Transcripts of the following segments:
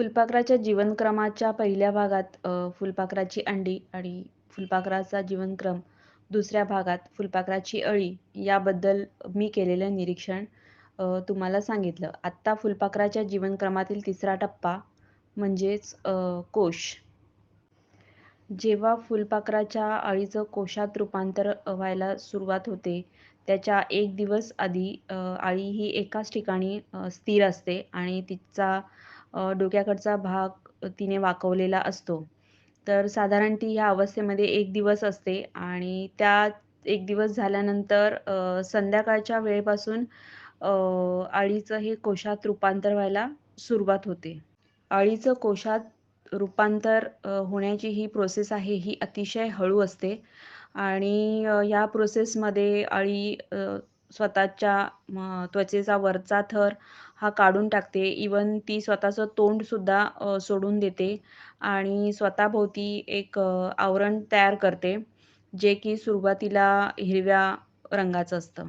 फुलपाखराच्या जीवनक्रमाच्या पहिल्या भागात फुलपाखराची अंडी आणि फुलपाखराचा जीवनक्रम दुसऱ्या भागात फुलपाखराची अळी याबद्दल मी केलेलं निरीक्षण तुम्हाला सांगितलं. आत्ता फुलपाखराच्या जीवनक्रमातील तिसरा टप्पा म्हणजेच कोश. जेव्हा फुलपाखराच्या अळीचं कोशात रूपांतर व्हायला सुरुवात होते, त्याच्या एक दिवस आधी अळी ही एकाच ठिकाणी स्थिर असते आणि तिचा डोक्याकडचा भाग तिने वाकवलेला असतो. तर साधारण ती ह्या अवस्थेमध्ये एक दिवस असते आणि त्या एक दिवस झाल्यानंतर संध्याकाळच्या वेळेपासून अळीचं हे कोशात रूपांतर व्हायला सुरुवात होते. अळीचं कोशात रूपांतर होण्याची ही प्रोसेस आहे ही अतिशय हळू असते आणि या प्रोसेसमध्ये अळी स्वतःच्या त्वचेचा वरचा थर हा काढून टाकते. इवन ती स्वतःचं तोंडसुद्धा सोडून देते आणि स्वतःभोवती एक आवरण तयार करते, जे की सुरुवातीला हिरव्या रंगाचं असतं.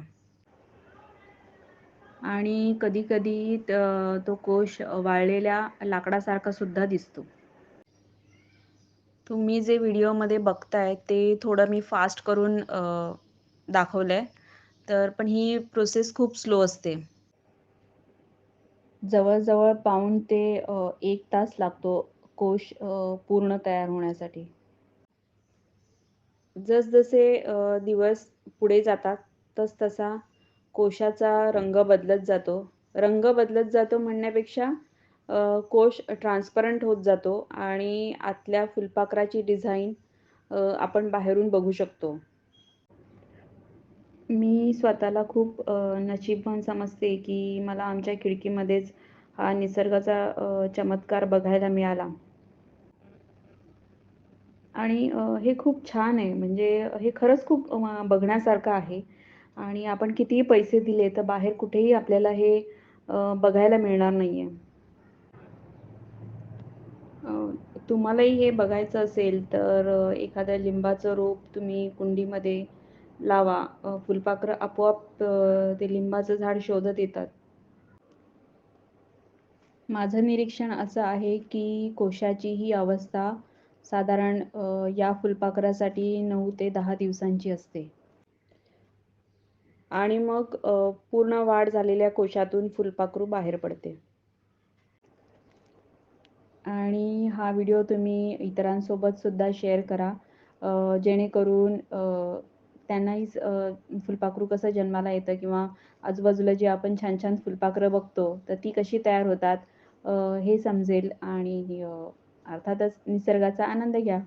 आणि कधी-कधी तो कोश वाळलेल्या लाकडासारखा सुद्धा दिसतो. तुम्ही जे व्हिडिओमध्ये बघताय ते थोडं मी फास्ट करून दाखवलं आहे तर पण ही प्रोसेस खूप स्लो असते. जवळजवळ पाऊण ते एक तास लागतो कोश पूर्ण तयार होण्यासाठी. जसजसे दिवस पुढे जातात, तस तसा कोशाचा रंग बदलत जातो. रंग बदलत जातो म्हणण्यापेक्षा कोश ट्रान्सपरंट होत जातो आणि आतल्या फुलपाखराची डिझाईन आपण बाहेरून बघू शकतो. मी स्वतःला खूप नशीबवान समजते, की मला आमच्या खिडकीमध्येच हा निसर्गाचा चमत्कार बघायला मिळाला. आणि हे खूप छान आहे. म्हणजे हे खरंच खूप बघण्यासारखं आहे आणि आपण कितीही पैसे दिले, तर बाहेर कुठेही आपल्याला हे बघायला मिळणार नाही आहे तुम्हालाही हे बघायचं असेल, तर एखाद्या लिंबाचं रोप तुम्ही कुंडीमध्ये लावा. फुलपाखरं आपोआप ते लिंबाचं झाड शोधत येतात. माझं निरीक्षण असं आहे, की कोशाची ही अवस्था साधारण या फुलपाखरासाठी नऊ ते दहा दिवसांची असते. आणि मग पूर्ण वाढ झालेल्या कोशातून फुलपाखरू बाहेर पडते. आणि हा व्हिडिओ तुम्ही इतरांसोबत सुद्धा शेअर करा. जेणेकरून त्यांनाही फुलपाखरू कसं जन्माला येतं किंवा आजूबाजूला जे आपण छान-छान फुलपाखरं बघतो, तर ती कशी तयार होतात हे समजेल आणि अर्थातच निसर्गाचा आनंद घ्या.